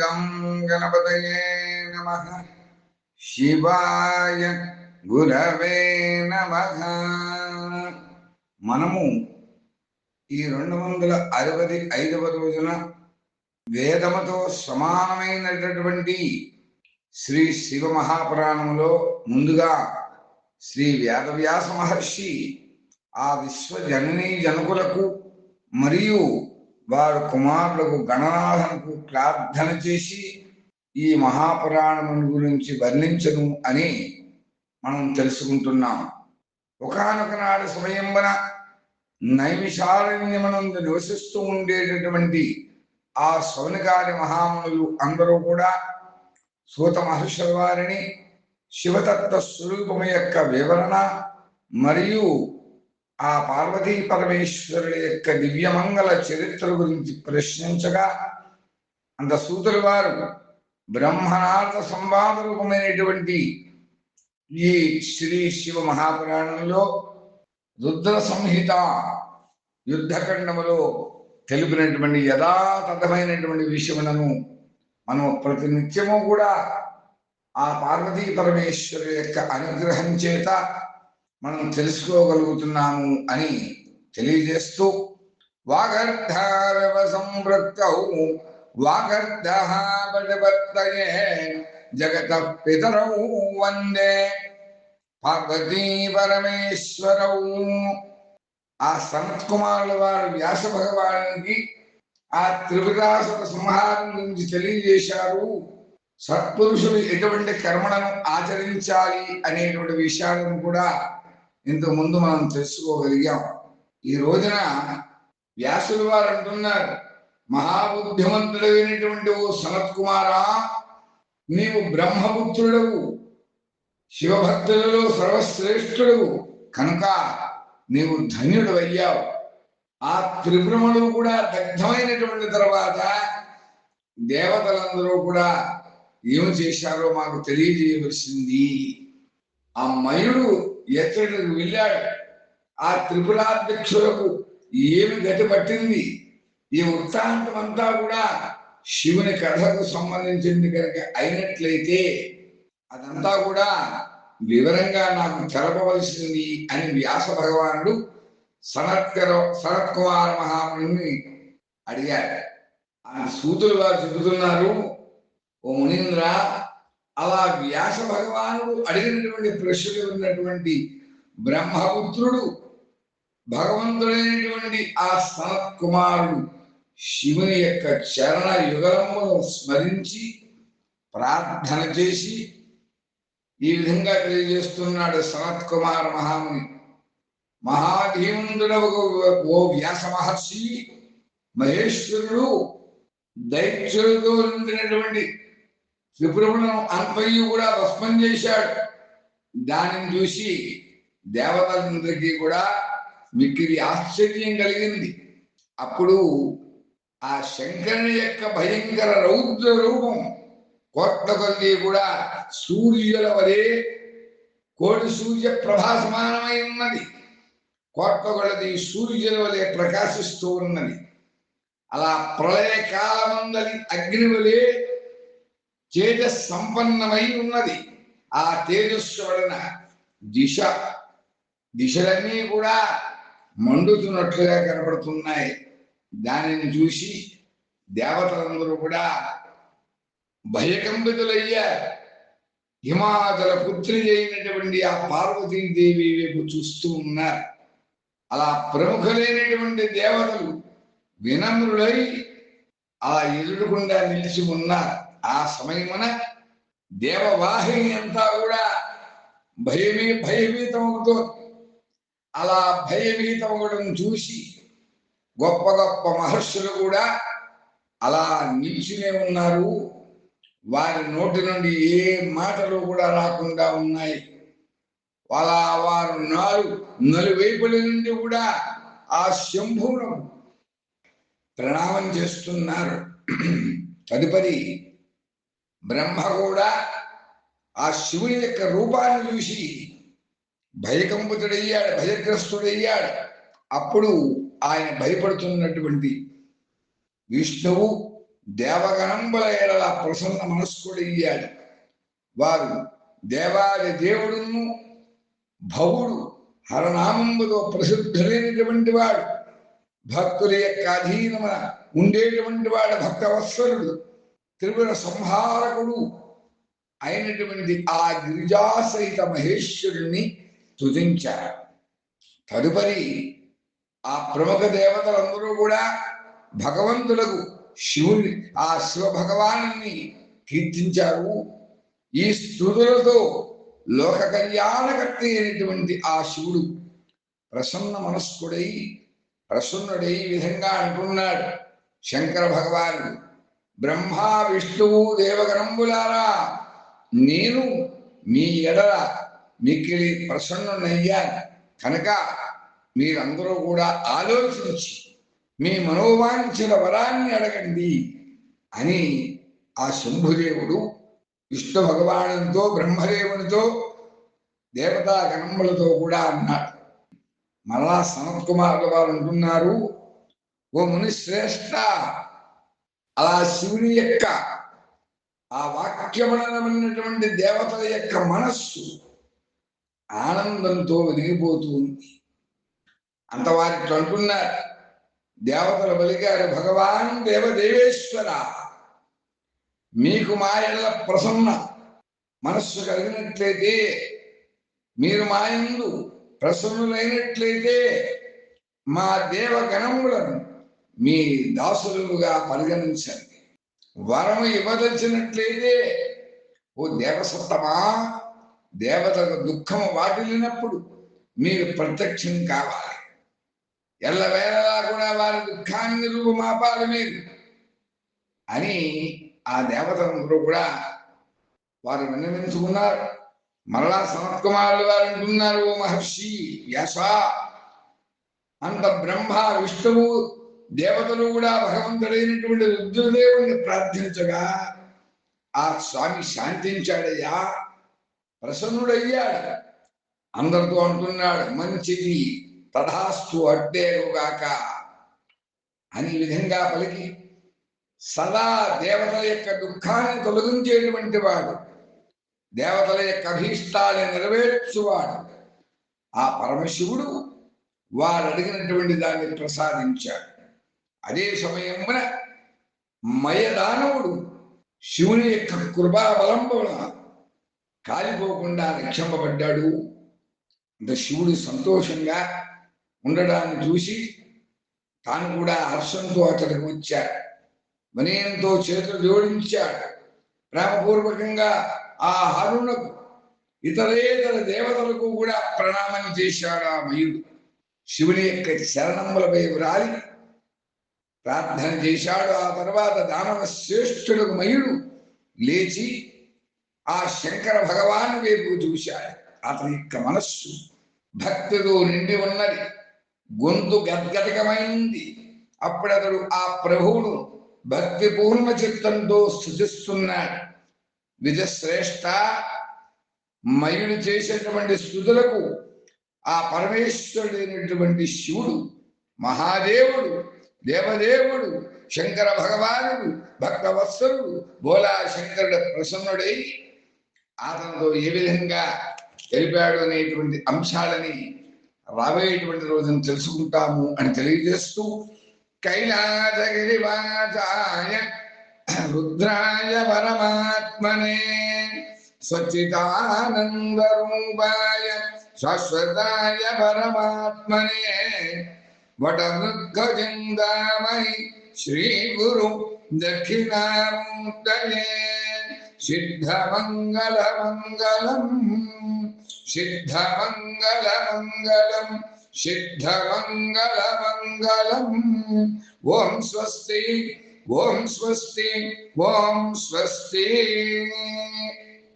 గం గణపతయే నమ. శివాయ గురవే నమ. మనము ఈ రెండు వందల అరవై ఐదవ రోజున వేదముతో సమానమైనటువంటి శ్రీ శివ మహాపురాణములో ముందుగా శ్రీ వేదవ్యాస మహర్షి ఆ విశ్వ జననీ జనకులకు మరియు వారు కుమారులకు గణనాథనకు ప్రార్థన చేసి ఈ మహాపురాణమును గురించి వర్ణించను అని మనం తెలుసుకుంటున్నాం. ఒకనొక నాడు సమయంబన నైమిషారణ్యమనందు నివసిస్తూ ఉండేటటువంటి ఆ సౌనకారి మహామునులు అందరూ కూడా సూత మహర్షుల వారిని శివతత్వ స్వరూపము యొక్క వివరణ మరియు ఆ పార్వతీ పరమేశ్వరుల యొక్క దివ్యమంగళ చరిత్ర గురించి ప్రశ్నించగా అంత సూతులు వారు బ్రహ్మనాథ సంవాద రూపమైనటువంటి ఈ శ్రీ శివ మహాపురాణంలో రుద్ర సంహిత యుద్ధఖండములో తెలిపినటువంటి యథాతథమైనటువంటి విషయములను మనం ప్రతి నిత్యము కూడా ఆ పార్వతీ పరమేశ్వరు యొక్క అనుగ్రహం చేత మనం తెలుసుకోగలుగుతున్నాము అని తెలియజేస్తూ వాగర్ధారవ సంవృత్తౌ వాగర్ధ జగత పితరౌ వందే పార్వతీ పరమేశ్వరౌ. ఆ సనత్ కుమారుల వారు వ్యాస భగవానికి ఆ త్రిపురాసుర సంహారం గురించి తెలియజేశారు. సత్పురుషులు ఎటువంటి కర్మలను ఆచరించాలి అనేటువంటి విషయాలను కూడా ఇంతకు ముందు మనం తెలుసుకోగలిగాం. ఈ రోజున వ్యాసులు వారు అంటున్నారు మహాబుద్ధిమంతుడైనటువంటి ఓ సనత్ కుమారా నీవు బ్రహ్మపుత్రుడవు శివభక్తులలో సర్వశ్రేష్ఠుడు కనుక నీవు ధన్యుడు అయ్యావు ఆ త్రిపురములు కూడా దగ్ధమైనటువంటి తర్వాత దేవతలందరూ కూడా ఏమి చేశారో మాకు తెలియజేయవలసింది. ఆ మయుడు ఎక్కడికి వెళ్ళాడు? ఆ త్రిపురాధ్యక్షులకు ఏమి గతి పట్టింది? ఈ వృత్తాంతం అంతా కూడా శివుని కథకు సంబంధించింది కనుక అయినట్లయితే అదంతా కూడా వివరంగా నాకు తెలపవలసింది అని వ్యాస భగవానుడు సనత్కర సనత్ కుమార మహాముని అడిగాడు. ఆ సూతులు వారు చెబుతున్నారు ఓ మునీంద్ర అలా వ్యాస భగవానుడు అడిగినటువంటి ప్రశ్నలు ఉన్నటువంటి బ్రహ్మపుత్రుడు భగవంతుడైనటువంటి ఆ సనత్ కుమారుడు శివుని యొక్క చరణ యుగలమును స్మరించి ప్రార్థన చేసి ఈ విధంగా తెలియజేస్తున్నాడు సనత్ కుమార్ మహాముని. మహాధీముందుడవు ఓ వ్యాస మహర్షి మహేశ్వరుడు దైత్యులతో నిండినటువంటి త్రిపురములను అంతయు కూడా భస్మం చేశాడు. దానిని చూసి దేవతలందరికీ కూడా మిక్కిరి ఆశ్చర్యం కలిగింది. అప్పుడు ఆ శంకరుని యొక్క భయంకర రౌద్ర రూపం కోట్ల కొద్ది కూడా సూర్యుల వలె కోటి సూర్య ప్రభా సమానమై ఉన్నది. కోట్ల కొలది సూర్యుల వలె ప్రకాశిస్తూ ఉన్నది. అలా ప్రళయ కాలమందలి అగ్ని వలె తేజస్ సంపన్నమై ఉన్నది. ఆ తేజస్సు వలన దిశ దిశలన్నీ కూడా మండుతున్నట్లుగా కనబడుతున్నాయి. దానిని చూసి దేవతలందరూ కూడా భయకంపితులయ్యారు. హిమాచల పుత్రి అయినటువంటి ఆ పార్వతీదేవి వైపు చూస్తూ ఉన్నారు. అలా ప్రముఖులైనటువంటి దేవతలు వినమ్రులై అలా ఎదురుకుండా నిలిచి ఉన్నారు. ఆ సమయమున దేవవాహిని అంతా కూడా భయమే భయభీతమవుతో అలా భయభీతమవడం చూసి గొప్ప గొప్ప మహర్షులు కూడా అలా నిలిచినే ఉన్నారు. వారి నోటి నుండి ఏ మాటలు కూడా రాకుండా ఉన్నాయి. వాళ్ళ వారు నాలుగు నలువైపుల నుండి కూడా ఆ శంభువును ప్రణామం చేస్తున్నారు. తదుపరి బ్రహ్మ కూడా ఆ శివుని యొక్క రూపాన్ని చూసి భయకంపితుడయ్యాడు భయగ్రస్తుడయ్యాడు. అప్పుడు ఆయన భయపడుతున్నటువంటి విష్ణువు దేవగణంబుల ఎడల ప్రసన్న మనస్కుడయ్యాడు. వారు దేవాది దేవుడును భవుడు హరనామంబులో ప్రసిద్ధులైనటువంటి వాడు. భక్తుల యొక్క అధీనమున ఉండేటువంటి వాడు భక్తవత్సరుడు త్రిపుర సంహారకుడు అయినటువంటి ఆ గిరిజాసహిత మహేశ్వరుణ్ణి తుదించారు. తదుపరి ఆ ప్రముఖ దేవతలందరూ కూడా భగవంతులకు శివుని ఆ శివ భగవాను కీర్తించారు. ఈ స్థుతులతో లోక కళ్యాణకర్త అయినటువంటి ఆ శివుడు ప్రసన్న మనస్కుడై ప్రసన్నుడై ఈ విధంగా అంటున్నాడు శంకర భగవానుడు. బ్రహ్మ విష్ణువు దేవగణంబులారా నేను మీ ఎడల మిక్కిలి ప్రసన్నునయ్యాను. కనుక మీరందరూ కూడా ఆలోచించి మీ మనోవాంఛల వరాన్ని అడగండి అని ఆ శంభుదేవుడు విష్ణు భగవానుతో బ్రహ్మదేవునితో దేవతా గణములతో కూడా అన్నాడు. మరలా సనత్ కుమారుల వారు అంటున్నారు ఓ ముని శ్రేష్ట అలా శివుని యొక్క ఆ వాక్యమనమైనటువంటి దేవతల యొక్క మనస్సు ఆనందంతో వెలిగిపోతుంది అంతవారితో అంటున్నారు దేవతల వెలిగారు భగవాన్ దేవదేవేశ్వర మీకు మా ఎడల ప్రసన్న మనస్సు కలిగినట్లయితే మీరు మా యందు ప్రసన్నులైనట్లయితే మా దేవగణములను మీ దాసులుగా పరిగణించండి. వరం ఇవ్వదలిచినట్లయితే ఓ దేవసత్తమా? దేవతకు దుఃఖము వాటిల్లినప్పుడు మీరు ప్రత్యక్షం కావాలి. ఎల్లవేళలా కూడా వారి దుఃఖాన్ని రూపమాపాలి మీరు. అని ఆ దేవతలందరూ కూడా వారు విన్నవించుకున్నారు. మరలా సనత్ కుమారులు వారు అంటున్నారు ఓ మహర్షి వ్యాస అంత బ్రహ్మ విష్ణువు దేవతలు కూడా భగవంతుడైనటువంటి రుద్రదేవుణ్ణి ప్రార్థించగా ఆ స్వామి శాంతించాడయ్యా ప్రసన్నుడయ్యాడు. అందరితో అంటున్నాడు మంచిది తథాస్తు అడ్డేరుగాక అని విధంగా పలికి. సదా దేవతల యొక్క దుఃఖాన్ని తొలగించేటువంటి వాడు దేవతల యొక్క అభీష్టాన్ని నెరవేర్చువాడు. ఆ పరమశివుడు వారు అడిగినటువంటి దాన్ని ప్రసాదించాడు. అదే సమయమున మయదానవుడు శివుని యొక్క కృపా బలం కాలిపోకుండా రక్షింపబడ్డాడు. అంత శివుడు సంతోషంగా ఉండడాన్ని చూసి తాను కూడా హర్షంతో అతడికి వచ్చాడు. వినయంతో చేతులు జోడించాడు. ప్రేమపూర్వకంగా ఆ హరుణకు ఇతరేతర దేవతలకు కూడా ప్రణామం చేశాడు ఆ మయుడు. శివుని యొక్క చరణములపై వ్రాలి ప్రార్థన చేశాడు. ఆ తర్వాత దానవ శ్రేష్ఠుడు మయుడు లేచి ఆ శంకర భగవాన్ వైపు చూశాడు. అతని యొక్క మనస్సు భక్తితో నిండి ఉన్నది. గొంతు గద్గదికమైంది. అప్పుడు అతడు ఆ ప్రభువును భక్తి పూర్ణ చిత్తంతో స్థుతిస్తున్నాడు విజశ్రేష్ఠ మయుడు చేసేటువంటి స్థుతులకు ఆ పరమేశ్వరుడైనటువంటి శివుడు మహాదేవుడు దేవదేవుడు శంకర భగవానుడు భక్తవత్సరుడు బోలా శంకరుడు ప్రసన్నుడై అతనితో ఏ విధంగా తెలిపాడు అనేటువంటి అంశాలని రాబోయేటువంటి రోజున తెలుసుకుంటాము అని తెలియజేస్తూ కైలాసగిరివాసాయ రుద్రాయ పరమాత్మనే స్వచితానందరూపాయ శాశ్వతాయ పరమాత్మనే वटमुद्गजिन्दामहि श्रीगुरु दक्षिणामूर्तये सिद्धमङ्गलमङ्गलम् सिद्धमङ्गलमङ्गलम् सिद्धमङ्गलमङ्गलम्। ॐ स्वस्ति ॐ स्वस्ति ॐ स्वस्ति।